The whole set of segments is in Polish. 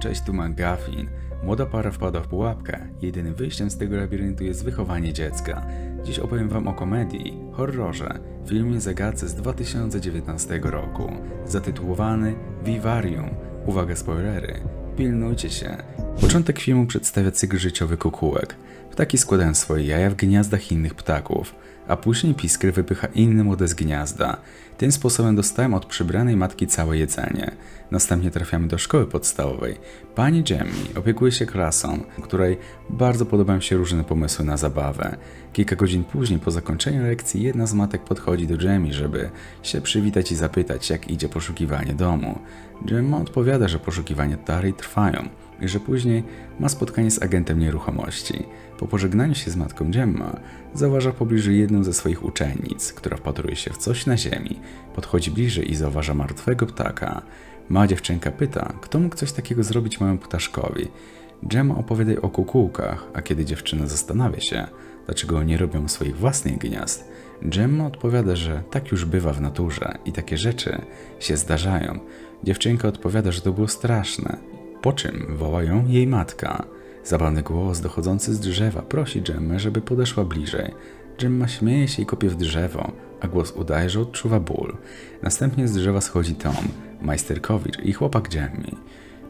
Cześć, tu McGuffin. Młoda para wpada w pułapkę. Jedynym wyjściem z tego labiryntu jest wychowanie dziecka. Dziś opowiem wam o komedii, horrorze, filmie zagadce z 2019 roku, zatytułowany Vivarium. Uwaga, spoilery. Pilnujcie się. Początek filmu przedstawia cykl życiowy kukułek. Ptaki składają swoje jaja w gniazdach innych ptaków, a później piskry wypycha inny młode z gniazda. Tym sposobem dostałem od przybranej matki całe jedzenie. Następnie trafiamy do szkoły podstawowej. Pani Jamie opiekuje się klasą, której bardzo podobają się różne pomysły na zabawę. Kilka godzin później, po zakończeniu lekcji, jedna z matek podchodzi do Jamie, żeby się przywitać i zapytać, jak idzie poszukiwanie domu. Gemma odpowiada, że poszukiwania dalej trwają i że później ma spotkanie z agentem nieruchomości. Po pożegnaniu się z matką Gemma zauważa w pobliżu jedną ze swoich uczennic, która wpatruje się w coś na ziemi. Podchodzi bliżej i zauważa martwego ptaka. Mała dziewczynka pyta, kto mógł coś takiego zrobić małemu ptaszkowi. Gemma opowiada o kukułkach, a kiedy dziewczyna zastanawia się, dlaczego nie robią swoich własnych gniazd, Gemma odpowiada, że tak już bywa w naturze i takie rzeczy się zdarzają. Dziewczynka odpowiada, że to było straszne, po czym wołają jej matka. Zabawny głos dochodzący z drzewa prosi Gemmę, żeby podeszła bliżej. Gemma śmieje się i kopie w drzewo, a głos udaje, że odczuwa ból. Następnie z drzewa schodzi Tom, majsterkowicz i chłopak Gemmy.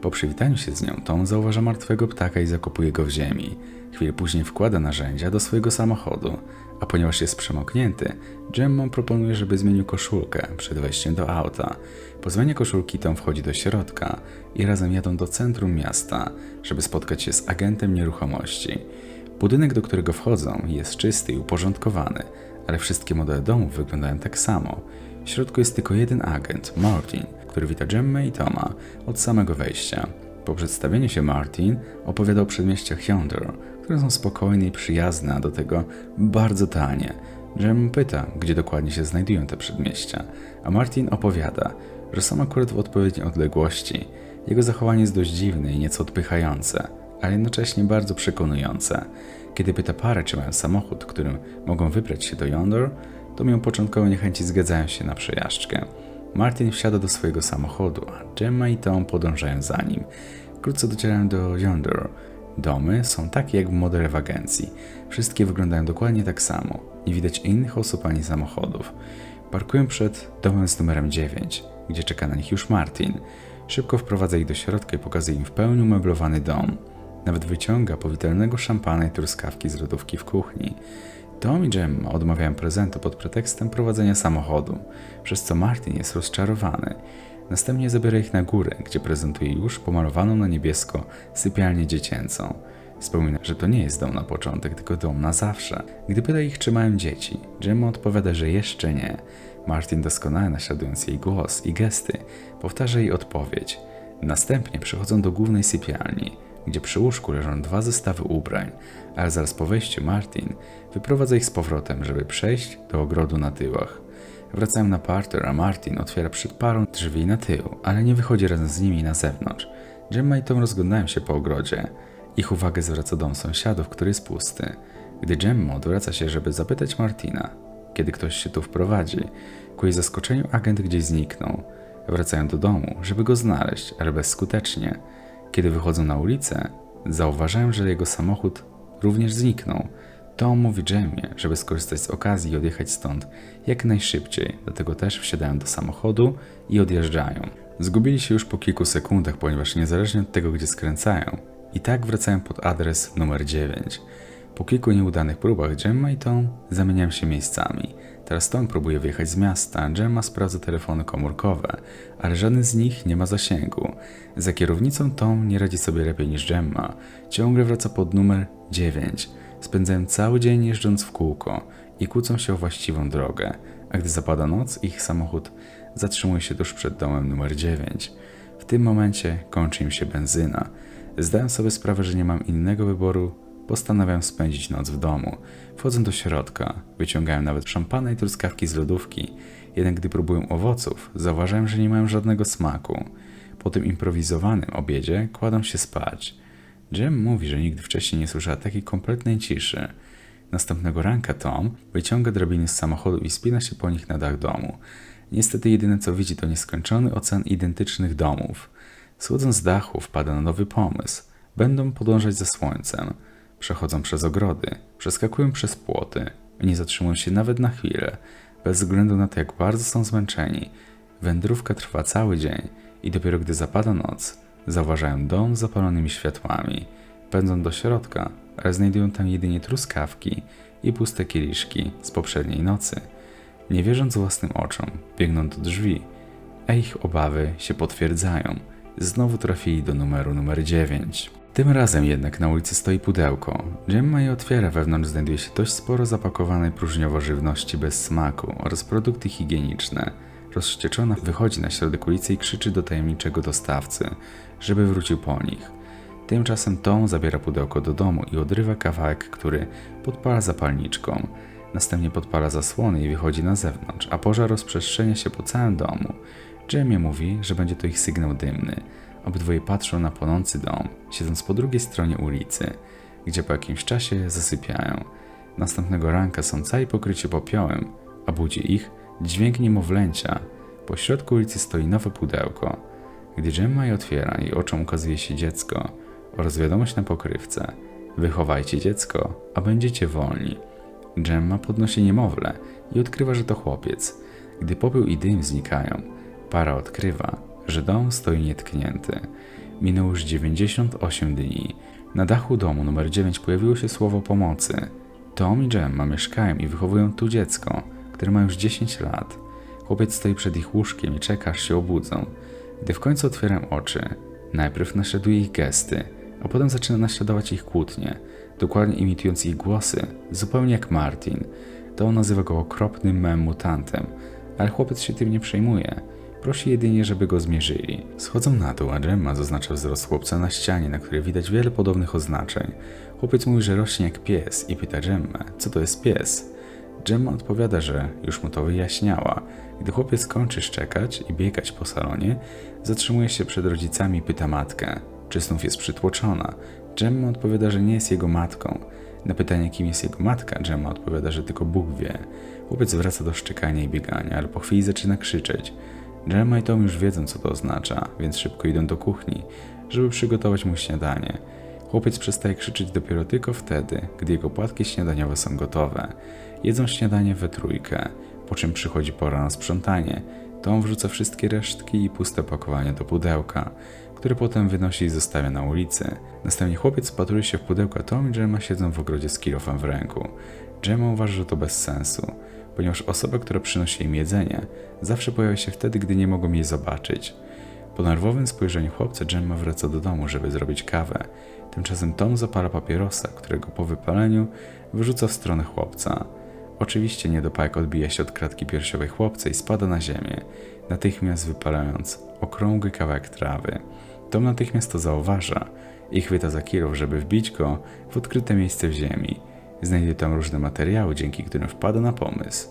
Po przywitaniu się z nią, Tom zauważa martwego ptaka i zakopuje go w ziemi. Chwilę później wkłada narzędzia do swojego samochodu, a ponieważ jest przemoknięty, Gemma proponuje, żeby zmienił koszulkę przed wejściem do auta. Po zmianie koszulki Tom wchodzi do środka i razem jadą do centrum miasta, żeby spotkać się z agentem nieruchomości. Budynek, do którego wchodzą, jest czysty i uporządkowany, ale wszystkie modele domów wyglądają tak samo. W środku jest tylko jeden agent, Martin, który wita Gemmę i Toma od samego wejścia. Po przedstawieniu się Martin opowiada o przedmieściach Yonder, które są spokojne i przyjazne, a do tego bardzo tanie. Jem pyta, gdzie dokładnie się znajdują te przedmieścia, a Martin opowiada, że są akurat w odpowiedniej odległości. Jego zachowanie jest dość dziwne i nieco odpychające, ale jednocześnie bardzo przekonujące. Kiedy pyta parę, czy mają samochód, którym mogą wybrać się do Yonder, to mimo początkowej niechęci zgadzają się na przejażdżkę. Martin wsiada do swojego samochodu, a Gemma i Tom podążają za nim. Wkrótce docierają do Yonder. Domy są takie jak w modele w agencji. Wszystkie wyglądają dokładnie tak samo. Nie widać innych osób ani samochodów. Parkują przed domem z numerem 9, gdzie czeka na nich już Martin. Szybko wprowadza ich do środka i pokazuje im w pełni umeblowany dom. Nawet wyciąga powitalnego szampana i truskawki z lodówki w kuchni. Tom i Gemma odmawiają prezentu pod pretekstem prowadzenia samochodu, przez co Martin jest rozczarowany. Następnie zabiera ich na górę, gdzie prezentuje już pomalowaną na niebiesko sypialnię dziecięcą. Wspomina, że to nie jest dom na początek, tylko dom na zawsze. Gdy pyta ich, czy mają dzieci, Gemma odpowiada, że jeszcze nie. Martin doskonale naśladując jej głos i gesty, powtarza jej odpowiedź. Następnie przechodzą do głównej sypialni, gdzie przy łóżku leżą dwa zestawy ubrań, ale zaraz po wejściu Martin wyprowadza ich z powrotem, żeby przejść do ogrodu na tyłach. Wracają na parter, a Martin otwiera przed parą drzwi na tył, ale nie wychodzi razem z nimi na zewnątrz. Gemma i Tom rozglądają się po ogrodzie. Ich uwagę zwraca dom sąsiadów, który jest pusty. Gdy Gemma odwraca się, żeby zapytać Martina, kiedy ktoś się tu wprowadzi, ku jej zaskoczeniu agent gdzieś zniknął. Wracają do domu, żeby go znaleźć, ale bezskutecznie. Kiedy wychodzą na ulicę, zauważają, że jego samochód również zniknął. Tom mówi Jamie, żeby skorzystać z okazji i odjechać stąd jak najszybciej, dlatego też wsiadają do samochodu i odjeżdżają. Zgubili się już po kilku sekundach, ponieważ niezależnie od tego, gdzie skręcają, i tak wracają pod adres numer 9. Po kilku nieudanych próbach Gemma i Tom zamieniają się miejscami. Teraz Tom próbuje wyjechać z miasta, Gemma sprawdza telefony komórkowe, ale żaden z nich nie ma zasięgu. Za kierownicą Tom nie radzi sobie lepiej niż Gemma. Ciągle wraca pod numer 9. Spędzają cały dzień jeżdżąc w kółko i kłócą się o właściwą drogę, a gdy zapada noc, ich samochód zatrzymuje się tuż przed domem numer 9. W tym momencie kończy im się benzyna. Zdają sobie sprawę, że nie mam innego wyboru, postanawiam spędzić noc w domu. Wchodzą do środka, wyciągają nawet szampana i truskawki z lodówki, jednak gdy próbują owoców, zauważają, że nie mają żadnego smaku. Po tym improwizowanym obiedzie kładą się spać. Jem mówi, że nigdy wcześniej nie słyszała takiej kompletnej ciszy. Następnego ranka Tom wyciąga drabiny z samochodu i spina się po nich na dach domu. Niestety jedyne co widzi to nieskończony ocean identycznych domów. Schodząc z dachu, wpada na nowy pomysł. Będą podążać za słońcem. Przechodzą przez ogrody, przeskakują przez płoty nie zatrzymują się nawet na chwilę, bez względu na to, jak bardzo są zmęczeni. Wędrówka trwa cały dzień i dopiero gdy zapada noc, zauważają dom z zapalonymi światłami. Pędzą do środka, ale znajdują tam jedynie truskawki i puste kieliszki z poprzedniej nocy. Nie wierząc własnym oczom, biegną do drzwi, a ich obawy się potwierdzają. Znowu trafili do numeru numer 9. Tym razem jednak na ulicy stoi pudełko. Gemma je otwiera, wewnątrz znajduje się dość sporo zapakowanej próżniowo żywności bez smaku oraz produkty higieniczne. Rozścieczona wychodzi na środek ulicy i krzyczy do tajemniczego dostawcy, żeby wrócił po nich. Tymczasem Tom zabiera pudełko do domu i odrywa kawałek, który podpala zapalniczką. Następnie podpala zasłony i wychodzi na zewnątrz, a pożar rozprzestrzenia się po całym domu. Jamie mówi, że będzie to ich sygnał dymny. Obydwoje patrzą na płonący dom, siedząc po drugiej stronie ulicy, gdzie po jakimś czasie zasypiają. Następnego ranka są cali pokryci popiołem, a budzi ich dźwięk niemowlęcia. Po środku ulicy stoi nowe pudełko. Gdy Gemma je otwiera, jej oczom ukazuje się dziecko oraz wiadomość na pokrywce. Wychowajcie dziecko, a będziecie wolni. Gemma podnosi niemowlę i odkrywa, że to chłopiec. Gdy popiół i dym znikają, para odkrywa, że dom stoi nietknięty. Minęło już 98 dni. Na dachu domu numer 9 pojawiło się słowo pomocy. Tom i Gemma mieszkają i wychowują tu dziecko, które ma już 10 lat. Chłopiec stoi przed ich łóżkiem i czeka, aż się obudzą. Gdy w końcu otwieram oczy, najpierw naśladuje ich gesty, a potem zaczyna naśladować ich kłótnie, dokładnie imitując ich głosy, zupełnie jak Martin. To on nazywa go okropnym mem mutantem, ale chłopiec się tym nie przejmuje. Prosi jedynie, żeby go zmierzyli. Schodzą na dół, a Gemma zaznacza wzrost chłopca na ścianie, na której widać wiele podobnych oznaczeń. Chłopiec mówi, że rośnie jak pies i pyta Gemmę, co to jest pies. Gemma odpowiada, że już mu to wyjaśniała. Gdy chłopiec kończy szczekać i biegać po salonie, zatrzymuje się przed rodzicami i pyta matkę, czy znów jest przytłoczona. Gemma odpowiada, że nie jest jego matką. Na pytanie, kim jest jego matka, Gemma odpowiada, że tylko Bóg wie. Chłopiec wraca do szczekania i biegania, ale po chwili zaczyna krzyczeć. Gemma i Tom już wiedzą, co to oznacza, więc szybko idą do kuchni, żeby przygotować mu śniadanie. Chłopiec przestaje krzyczeć dopiero tylko wtedy, gdy jego płatki śniadaniowe są gotowe. Jedzą śniadanie we trójkę, po czym przychodzi pora na sprzątanie. Tom wrzuca wszystkie resztki i puste pakowania do pudełka, które potem wynosi i zostawia na ulicy. Następnie chłopiec spatruje się w pudełko, a Tom i Gemma siedzą w ogrodzie z kilofem w ręku. Gemma uważa, że to bez sensu, ponieważ osoba, która przynosi im jedzenie, zawsze pojawia się wtedy, gdy nie mogą jej zobaczyć. Po nerwowym spojrzeniu chłopca Gemma wraca do domu, żeby zrobić kawę. Tymczasem Tom zapala papierosa, którego po wypaleniu wyrzuca w stronę chłopca. Oczywiście niedopałek odbija się od kratki piersiowej chłopca i spada na ziemię, natychmiast wypalając okrągły kawałek trawy. Tom natychmiast to zauważa i chwyta za kilow, żeby wbić go w odkryte miejsce w ziemi. Znajduje tam różne materiały, dzięki którym wpada na pomysł.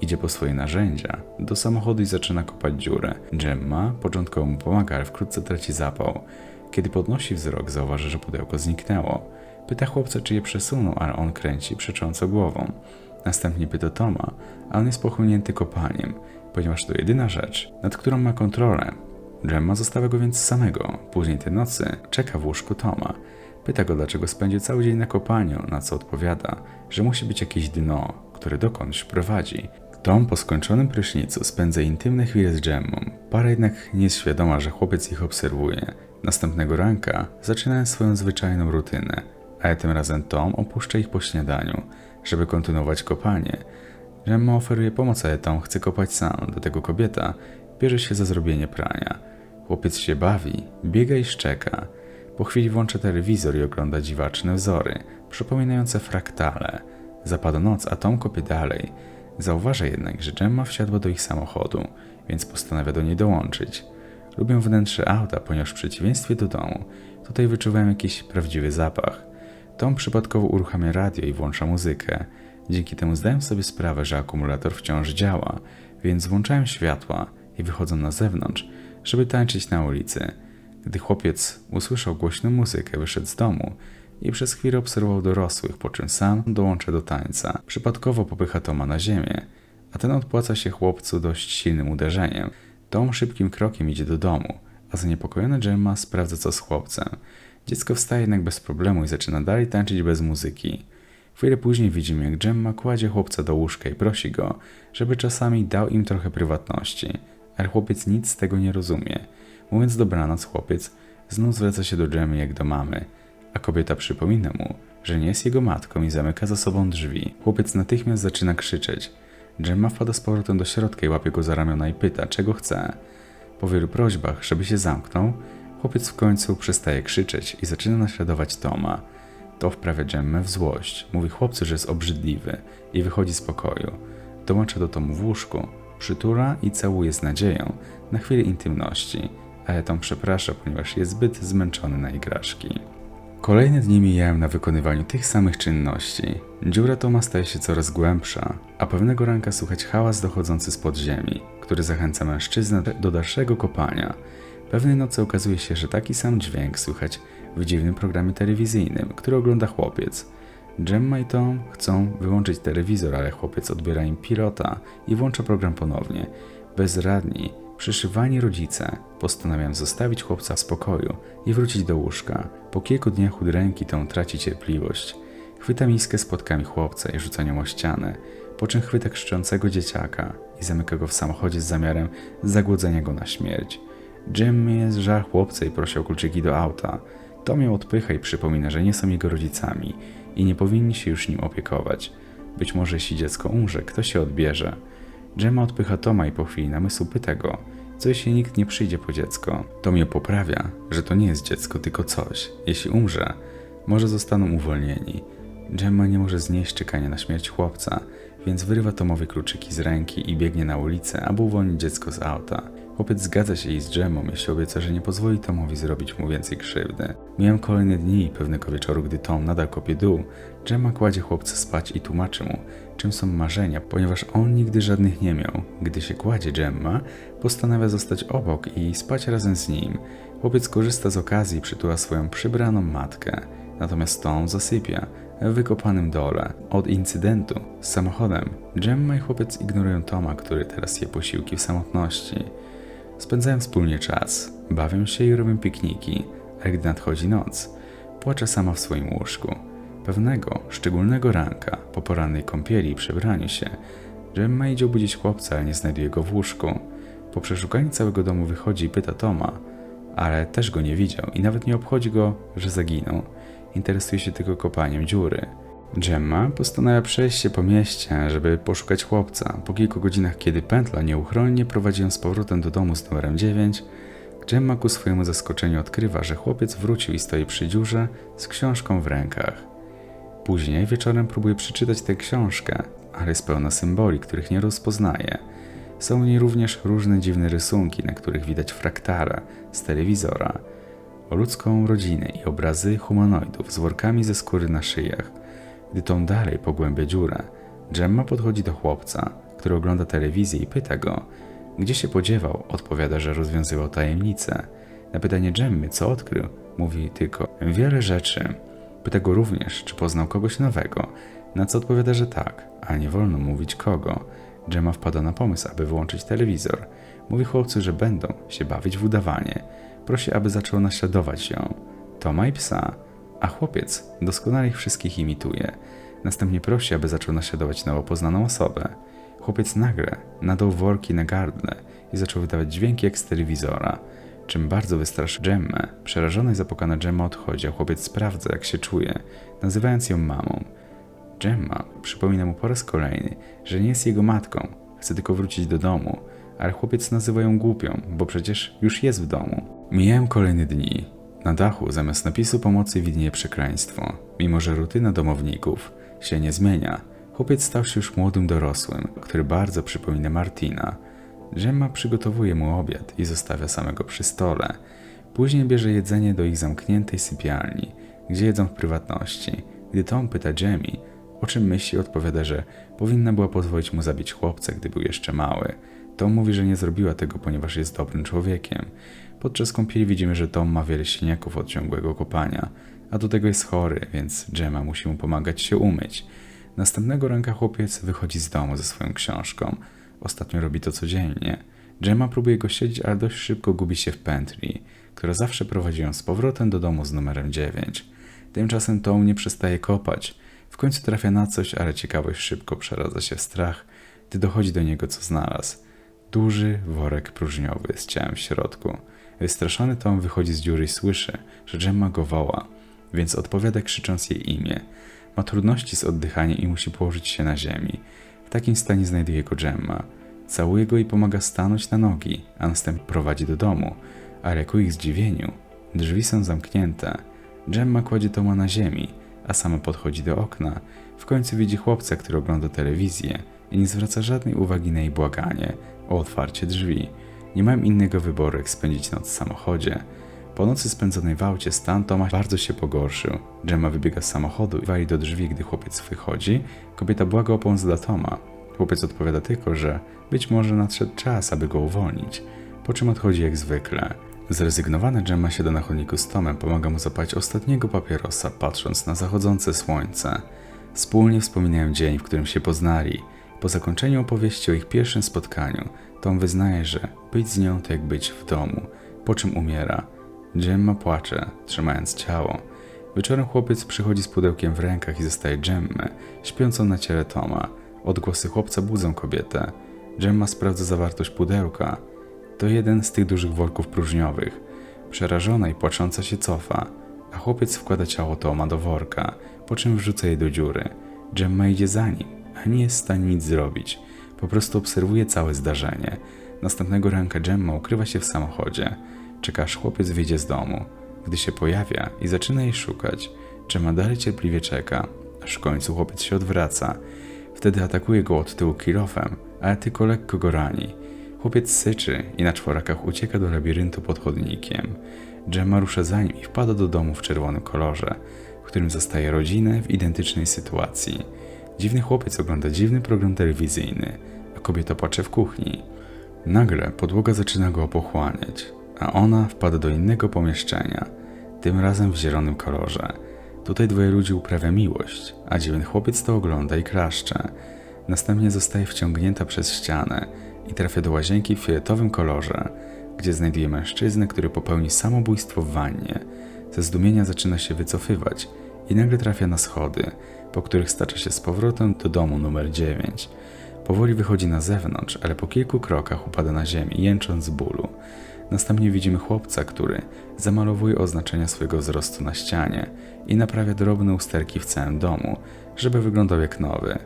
Idzie po swoje narzędzia do samochodu i zaczyna kopać dziurę. Gemma początkowo mu pomaga, ale wkrótce traci zapał. Kiedy podnosi wzrok, zauważy, że pudełko zniknęło. Pyta chłopca, czy je przesunął, ale on kręci przecząco głową. Następnie pyta Toma, a on jest pochłonięty kopaniem, ponieważ to jedyna rzecz, nad którą ma kontrolę. Gemma zostawia go więc samego. Później tej nocy czeka w łóżku Toma. Pyta go, dlaczego spędził cały dzień na kopaniu, na co odpowiada, że musi być jakieś dno, które dokądś prowadzi. Tom po skończonym prysznicu spędza intymne chwile z Gemmą. Para jednak nie jest świadoma, że chłopiec ich obserwuje. Następnego ranka zaczynają swoją zwyczajną rutynę, ale tym razem Tom opuszcza ich po śniadaniu, żeby kontynuować kopanie. Gemma oferuje pomoc, ale Tom chce kopać sam, do tego kobieta bierze się za zrobienie prania. Chłopiec się bawi, biega i szczeka. Po chwili włącza telewizor i ogląda dziwaczne wzory, przypominające fraktale. Zapada noc, a Tom kopie dalej. Zauważa jednak, że Gemma wsiadła do ich samochodu, więc postanawia do niej dołączyć. Lubią wnętrze auta, ponieważ w przeciwieństwie do domu, tutaj wyczuwają jakiś prawdziwy zapach. Tom przypadkowo uruchamia radio i włącza muzykę. Dzięki temu zdają sobie sprawę, że akumulator wciąż działa, więc włączają światła i wychodzą na zewnątrz, żeby tańczyć na ulicy. Gdy chłopiec usłyszał głośną muzykę, wyszedł z domu i przez chwilę obserwował dorosłych, po czym sam dołącza do tańca. Przypadkowo popycha Toma na ziemię, a ten odpłaca się chłopcu dość silnym uderzeniem. Tom szybkim krokiem idzie do domu, a zaniepokojona Gemma sprawdza co z chłopcem. Dziecko wstaje jednak bez problemu i zaczyna dalej tańczyć bez muzyki. Chwilę później widzimy, jak Gemma kładzie chłopca do łóżka i prosi go, żeby czasami dał im trochę prywatności, ale chłopiec nic z tego nie rozumie. Mówiąc dobranoc, chłopiec znów zwraca się do Gemmy jak do mamy, a kobieta przypomina mu, że nie jest jego matką i zamyka za sobą drzwi. Chłopiec natychmiast zaczyna krzyczeć. Gemma wpada z powrotem do środka i łapie go za ramiona i pyta, czego chce. Po wielu prośbach, żeby się zamknął, chłopiec w końcu przestaje krzyczeć i zaczyna naśladować Toma. To wprawia Gemmę w złość. Mówi chłopcu, że jest obrzydliwy i wychodzi z pokoju. Dołącza do Tomu w łóżku, przytula i całuje z nadzieją na chwilę intymności, ale Tom przeprasza, ponieważ jest zbyt zmęczony na igraszki. Kolejne dni mijają na wykonywaniu tych samych czynności. Dziura Toma staje się coraz głębsza, a pewnego ranka słychać hałas dochodzący z podziemi, który zachęca mężczyznę do dalszego kopania. Pewnej nocy okazuje się, że taki sam dźwięk słychać w dziwnym programie telewizyjnym, który ogląda chłopiec. Gemma i Tom chcą wyłączyć telewizor, ale chłopiec odbiera im pilota i włącza program ponownie. Bezradni, przyszywani rodzice postanawiają zostawić chłopca w spokoju i wrócić do łóżka. Po kilku dniach udręki Tom traci cierpliwość. Chwyta miskę z płotkami chłopca i rzuca nią o ścianę, po czym chwyta krzyczącego dzieciaka i zamyka go w samochodzie z zamiarem zagłodzenia go na śmierć. Jimmy żal chłopca i prosi o kluczyki do auta. Tom ją odpycha i przypomina, że nie są jego rodzicami i nie powinni się już nim opiekować. Być może jeśli dziecko umrze, kto się odbierze. Gemma odpycha Toma i po chwili namysłu pyta go, co jeśli nikt nie przyjdzie po dziecko. Tom poprawia, że to nie jest dziecko, tylko coś. Jeśli umrze, może zostaną uwolnieni. Gemma nie może znieść czekania na śmierć chłopca, więc wyrywa Tomowi kluczyki z ręki i biegnie na ulicę, aby uwolnić dziecko z auta. Chłopiec zgadza się jej z Dżemą, jeśli obieca, że nie pozwoli Tomowi zrobić mu więcej krzywdy. Miałem kolejne dni i pewnego wieczoru, gdy Tom nadal kopie dół, Dżema kładzie chłopca spać i tłumaczy mu, czym są marzenia, ponieważ on nigdy żadnych nie miał. Gdy się kładzie Gemma, postanawia zostać obok i spać razem z nim. Chłopiec korzysta z okazji i przytula swoją przybraną matkę. Natomiast Tom zasypia w wykopanym dole. Od incydentu z samochodem Gemma i chłopiec ignorują Toma, który teraz je posiłki w samotności. Spędzają wspólnie czas, bawią się i robią pikniki, ale gdy nadchodzi noc, płacze sama w swoim łóżku. Pewnego, szczególnego ranka, po porannej kąpieli i przebraniu się, Gemma idzie obudzić chłopca, ale nie znajduje go w łóżku. Po przeszukaniu całego domu wychodzi i pyta Toma, ale też go nie widział i nawet nie obchodzi go, że zaginął. Interesuje się tylko kopaniem dziury. Gemma postanawia przejść się po mieście, żeby poszukać chłopca. Po kilku godzinach, kiedy pętla nieuchronnie prowadzi ją z powrotem do domu z numerem 9, Gemma ku swojemu zaskoczeniu odkrywa, że chłopiec wrócił i stoi przy dziurze z książką w rękach. Później wieczorem próbuje przeczytać tę książkę, ale jest pełna symboli, których nie rozpoznaje. Są w niej również różne dziwne rysunki, na których widać fraktara z telewizora, o ludzką rodzinę i obrazy humanoidów z workami ze skóry na szyjach. Gdy tą dalej pogłębia dziurę, Gemma podchodzi do chłopca, który ogląda telewizję i pyta go, gdzie się podziewał. Odpowiada, że rozwiązywał tajemnicę. Na pytanie Gemmy, co odkrył, mówi tylko wiele rzeczy. Pyta go również, czy poznał kogoś nowego, na co odpowiada, że tak, ale nie wolno mówić kogo. Gemma wpada na pomysł, aby wyłączyć telewizor. Mówi chłopcu, że będą się bawić w udawanie. Prosi, aby zaczął naśladować ją. Toma i psa, a chłopiec doskonale ich wszystkich imituje. Następnie prosi, aby zaczął naśladować nowo poznaną osobę. Chłopiec nagle nadał worki na gardle i zaczął wydawać dźwięki jak z telewizora czym bardzo wystraszy Gemmę. Przerażona i zapokana Gemma odchodzi, a chłopiec sprawdza, jak się czuje, nazywając ją mamą. Gemma przypomina mu po raz kolejny, że nie jest jego matką, chce tylko wrócić do domu, ale chłopiec nazywa ją głupią, bo przecież już jest w domu. Mijają kolejne dni. Na dachu zamiast napisu pomocy widnieje przekleństwo. Mimo, że rutyna domowników się nie zmienia, chłopiec stał się już młodym dorosłym, który bardzo przypomina Martina, Gemma przygotowuje mu obiad i zostawia samego przy stole. Później bierze jedzenie do ich zamkniętej sypialni, gdzie jedzą w prywatności. Gdy Tom pyta Jamie, o czym myśli, odpowiada, że powinna była pozwolić mu zabić chłopca, gdy był jeszcze mały. Tom mówi, że nie zrobiła tego, ponieważ jest dobrym człowiekiem. Podczas kąpieli widzimy, że Tom ma wiele siniaków od ciągłego kopania, a do tego jest chory, więc Gemma musi mu pomagać się umyć. Następnego ranka chłopiec wychodzi z domu ze swoją książką – Ostatnio robi to codziennie. Gemma próbuje go śledzić, ale dość szybko gubi się w pętli, która zawsze prowadzi ją z powrotem do domu z numerem 9. Tymczasem Tom nie przestaje kopać. W końcu trafia na coś, ale ciekawość szybko przeradza się w strach, gdy dochodzi do niego, co znalazł. Duży worek próżniowy z ciałem w środku. Wystraszony Tom wychodzi z dziury i słyszy, że Gemma go woła, więc odpowiada krzycząc jej imię. Ma trudności z oddychaniem i musi położyć się na ziemi. W takim stanie znajduje go Gemma. Całuje go i pomaga stanąć na nogi, a następnie prowadzi do domu. Ale ku ich zdziwieniu, drzwi są zamknięte. Gemma kładzie Toma na ziemi, a sama podchodzi do okna. W końcu widzi chłopca, który ogląda telewizję i nie zwraca żadnej uwagi na jej błaganie o otwarcie drzwi. Nie mają innego wyboru, jak spędzić noc w samochodzie. Po nocy spędzonej w aucie stan Toma bardzo się pogorszył. Gemma wybiega z samochodu i wali do drzwi, gdy chłopiec wychodzi. Kobieta błaga o pomoc dla Toma. Chłopiec odpowiada tylko, że być może nadszedł czas, aby go uwolnić, po czym odchodzi jak zwykle. Zrezygnowana Gemma siada na chodniku z Tomem, pomaga mu zapalić ostatniego papierosa, patrząc na zachodzące słońce. Wspólnie wspominają dzień, w którym się poznali. Po zakończeniu opowieści o ich pierwszym spotkaniu, Tom wyznaje, że być z nią to jak być w domu, po czym umiera. Gemma płacze, trzymając ciało. Wieczorem chłopiec przychodzi z pudełkiem w rękach i zostaje Gemmę, śpiącą na ciele Toma. Odgłosy chłopca budzą kobietę. Gemma sprawdza zawartość pudełka. To jeden z tych dużych worków próżniowych. Przerażona i płacząca się cofa, a chłopiec wkłada ciało Toma do worka, po czym wrzuca je do dziury. Gemma idzie za nim, nie jest w stanie nic zrobić. Po prostu obserwuje całe zdarzenie. Następnego ranka Gemma ukrywa się w samochodzie. Czeka aż chłopiec wyjdzie z domu. Gdy się pojawia i zaczyna jej szukać, Gemma dalej cierpliwie czeka, aż w końcu chłopiec się odwraca. Wtedy atakuje go od tyłu kilofem, ale tylko lekko go rani. Chłopiec syczy i na czworakach ucieka do labiryntu pod chodnikiem. Gemma rusza za nim i wpada do domu w czerwonym kolorze, w którym zostaje rodzinę w identycznej sytuacji. Dziwny chłopiec ogląda dziwny program telewizyjny, a kobieta płacze w kuchni. Nagle podłoga zaczyna go pochłaniać, a ona wpada do innego pomieszczenia, tym razem w zielonym kolorze. Tutaj dwoje ludzi uprawia miłość, a dziwny chłopiec to ogląda i klaszcze. Następnie zostaje wciągnięta przez ścianę i trafia do łazienki w fioletowym kolorze, gdzie znajduje mężczyznę, który popełni samobójstwo w wannie. Ze zdumienia zaczyna się wycofywać i nagle trafia na schody, po których stacza się z powrotem do domu numer 9. Powoli wychodzi na zewnątrz, ale po kilku krokach upada na ziemię, jęcząc z bólu. Następnie widzimy chłopca, który zamalowuje oznaczenia swojego wzrostu na ścianie i naprawia drobne usterki w całym domu, żeby wyglądał jak nowy.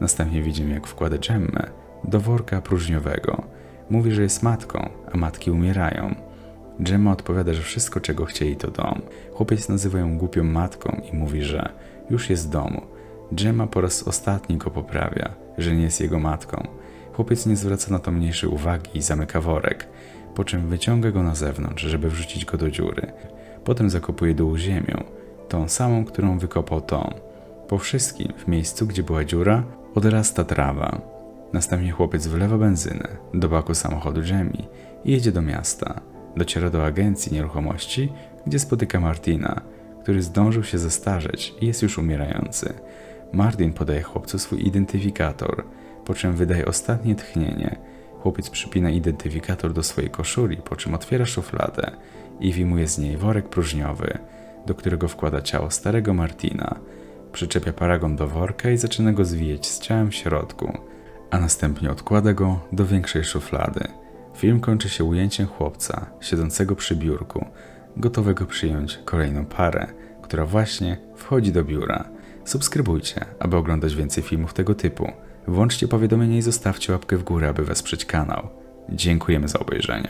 Następnie widzimy, jak wkłada Gemmę do worka próżniowego. Mówi, że jest matką, a matki umierają. Gemma odpowiada, że wszystko, czego chcieli, to dom. Chłopiec nazywa ją głupią matką i mówi, że już jest w domu. Gemma po raz ostatni go poprawia, że nie jest jego matką. Chłopiec nie zwraca na to mniejszej uwagi i zamyka worek, po czym wyciąga go na zewnątrz, żeby wrzucić go do dziury. Potem zakopuje dół ziemią, tą samą, którą wykopał Tom. Po wszystkim, w miejscu, gdzie była dziura, odrasta trawa. Następnie chłopiec wylewa benzynę do baku samochodu Jamie i jedzie do miasta. Dociera do agencji nieruchomości, gdzie spotyka Martina, który zdążył się zestarzeć i jest już umierający. Martin podaje chłopcu swój identyfikator, po czym wydaje ostatnie tchnienie. Chłopiec przypina identyfikator do swojej koszuli, po czym otwiera szufladę i wyjmuje z niej worek próżniowy, do którego wkłada ciało starego Martina. Przyczepia paragon do worka i zaczyna go zwijać z ciałem w środku, a następnie odkłada go do większej szuflady. Film kończy się ujęciem chłopca siedzącego przy biurku, gotowego przyjąć kolejną parę, która właśnie wchodzi do biura. Subskrybujcie, aby oglądać więcej filmów tego typu. Włączcie powiadomienia i zostawcie łapkę w górę, aby wesprzeć kanał. Dziękujemy za obejrzenie.